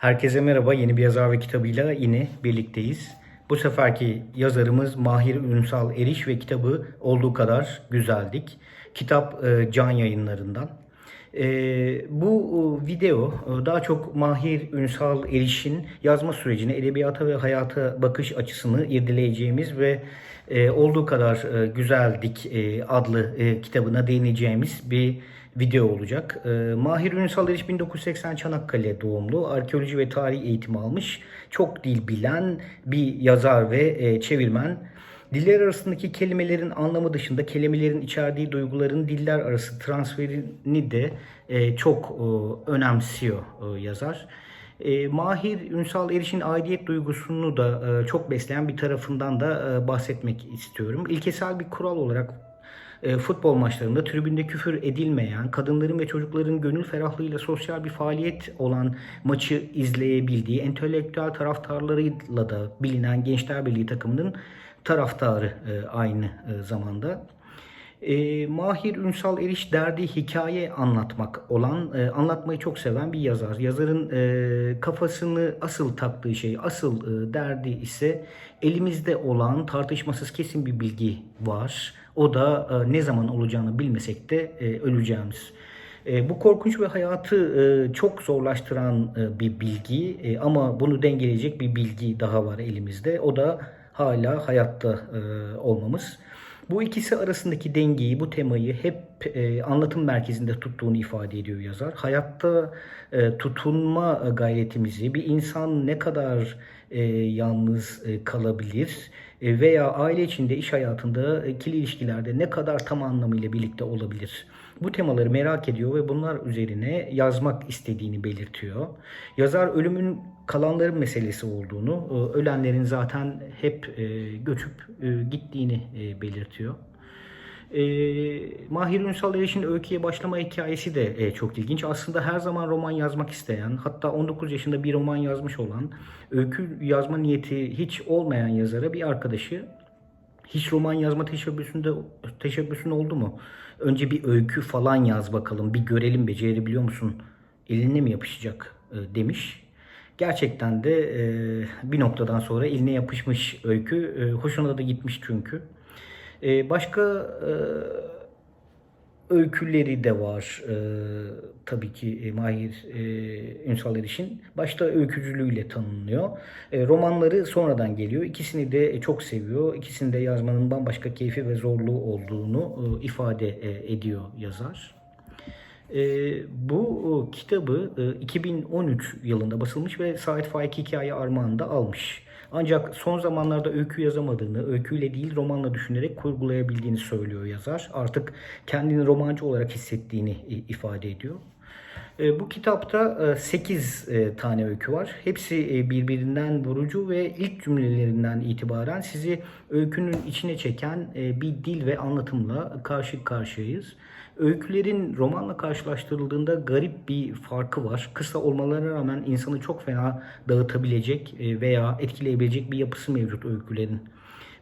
Herkese merhaba. Yeni bir yazar ve kitabıyla yine birlikteyiz. Bu seferki yazarımız Mahir Ünsal Eriş ve kitabı olduğu kadar güzeldik. Kitap e, Can Yayınlarından. E, bu e, video e, daha çok Mahir Ünsal Eriş'in yazma sürecini, edebiyata ve hayata bakış açısını irdeleyeceğimiz ve e, olduğu kadar güzeldik e, adlı e, kitabına değineceğimiz bir video olacak. E, Mahir Ünsal Eriş 1980 Çanakkale doğumlu. Arkeoloji ve tarih eğitimi almış. Çok dil bilen bir yazar ve e, çevirmen. Diller arasındaki kelimelerin anlamı dışında kelimelerin içerdiği duyguların diller arası transferini de e, çok e, önemsiyor yazar. Mahir Ünsal Eriş'in aidiyet duygusunu da çok besleyen bir tarafından da bahsetmek istiyorum. İlkesel bir kural olarak e, futbol maçlarında tribünde küfür edilmeyen, kadınların ve çocukların gönül ferahlığıyla sosyal bir faaliyet olan maçı izleyebildiği, entelektüel taraftarlarıyla da bilinen Gençler Birliği takımının taraftarı e, aynı e, zamanda. E, Mahir Ünsal Eriş derdi hikaye anlatmak olan, e, anlatmayı çok seven bir yazar. Yazarın e, kafasını asıl taktığı şey, asıl e, derdi ise elimizde olan tartışmasız kesin bir bilgi var. O da e, ne zaman olacağını bilmesek de e, öleceğimiz. E, bu korkunç ve hayatı e, çok zorlaştıran e, bir bilgi e, ama bunu dengeleyecek bir bilgi daha var elimizde. O da hala hayatta e, olmamız. Bu ikisi arasındaki dengeyi, bu temayı hep e, anlatım merkezinde tuttuğunu ifade ediyor yazar. Hayatta e, tutunma gayretimizi, bir insan ne kadar e, yalnız e, kalabilir e, veya aile içinde, iş hayatında, ikili ilişkilerde ne kadar tam anlamıyla birlikte olabilir? Bu temaları merak ediyor ve bunlar üzerine yazmak istediğini belirtiyor. Yazar ölümün kalanların meselesi olduğunu, e, ölenlerin zaten hep e, göçüp e, gittiğini belirtiyor. E, Mahir Ünsal Eriş'in öyküye başlama hikayesi de e, çok ilginç. Aslında her zaman roman yazmak isteyen, hatta 19 yaşında bir roman yazmış olan, öykü yazma niyeti hiç olmayan yazara bir arkadaşı hiç roman yazma teşebbüsünde teşebbüsün oldu mu? Önce bir öykü falan yaz bakalım, bir görelim becerebiliyor musun? Eline mi yapışacak e, demiş. Gerçekten de e, bir noktadan sonra eline yapışmış öykü. E, hoşuna da gitmiş çünkü. E, başka e, öyküleri de var e, tabii ki e, Mahir e, Ünsal Eriş'in. Başta öykücülüğüyle tanınıyor. E, romanları sonradan geliyor. İkisini de çok seviyor. İkisini de yazmanın bambaşka keyfi ve zorluğu olduğunu e, ifade e, ediyor yazar. E, bu e, kitabı e, 2013 yılında basılmış ve Sait Faik Hikaye Armağan'da almış. Ancak son zamanlarda öykü yazamadığını, öyküyle değil romanla düşünerek kurgulayabildiğini söylüyor yazar. Artık kendini romancı olarak hissettiğini e, ifade ediyor. E, Bu kitapta 8 tane öykü var. Hepsi e, birbirinden vurucu ve ilk cümlelerinden itibaren sizi öykünün içine çeken e, bir dil ve anlatımla karşı karşıyayız. Öykülerin romanla karşılaştırıldığında garip bir farkı var. Kısa olmalarına rağmen insanı çok fena dağıtabilecek e, veya etkileyebilecek bir yapısı mevcut öykülerin.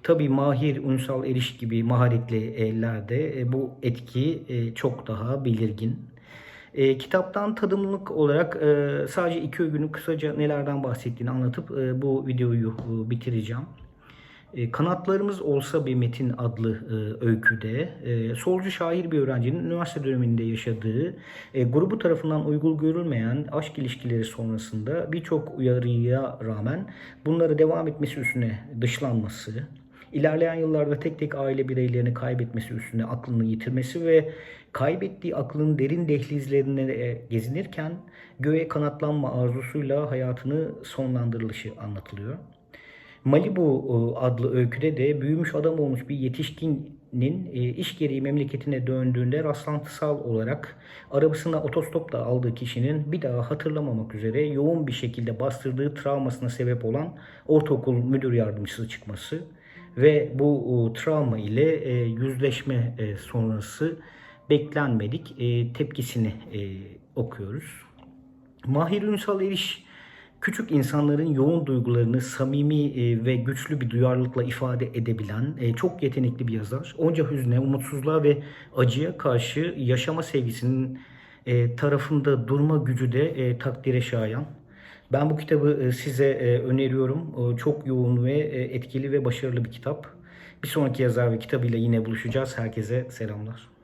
Tabii Mahir Ünsal Eriş gibi maharetli ellerde e, bu etki e, çok daha belirgin. E, kitaptan tadımlık olarak e, sadece iki öykünün kısaca nelerden bahsettiğini anlatıp e, bu videoyu e, bitireceğim. E, Kanatlarımız Olsa Bir Metin adlı e, öyküde e, solcu şair bir öğrencinin üniversite döneminde yaşadığı e, grubu tarafından uygun görülmeyen aşk ilişkileri sonrasında birçok uyarıya rağmen bunları devam etmesi üstüne dışlanması, ilerleyen yıllarda tek tek aile bireylerini kaybetmesi üstüne aklını yitirmesi ve kaybettiği aklın derin dehlizlerine e, gezinirken göğe kanatlanma arzusuyla hayatını sonlandırılışı anlatılıyor. Malibu e, adlı öyküde de büyümüş adam olmuş bir yetişkinin e, iş gereği memleketine döndüğünde rastlantısal olarak arabasına otostopla aldığı kişinin bir daha hatırlamamak üzere yoğun bir şekilde bastırdığı travmasına sebep olan ortaokul müdür yardımcısı çıkması ve bu travma ile e, yüzleşme e, sonrası beklenmedik e, tepkisini okuyoruz. Mahir Ünsal Eriş küçük insanların yoğun duygularını samimi ve güçlü bir duyarlılıkla ifade edebilen çok yetenekli bir yazar. Onca hüzne, umutsuzluğa ve acıya karşı yaşama sevgisinin tarafında durma gücü de takdire şayan. Ben bu kitabı e, size e, öneriyorum. Çok yoğun ve e, etkili ve başarılı bir kitap. Bir sonraki yazar ve kitabıyla yine buluşacağız. Herkese selamlar.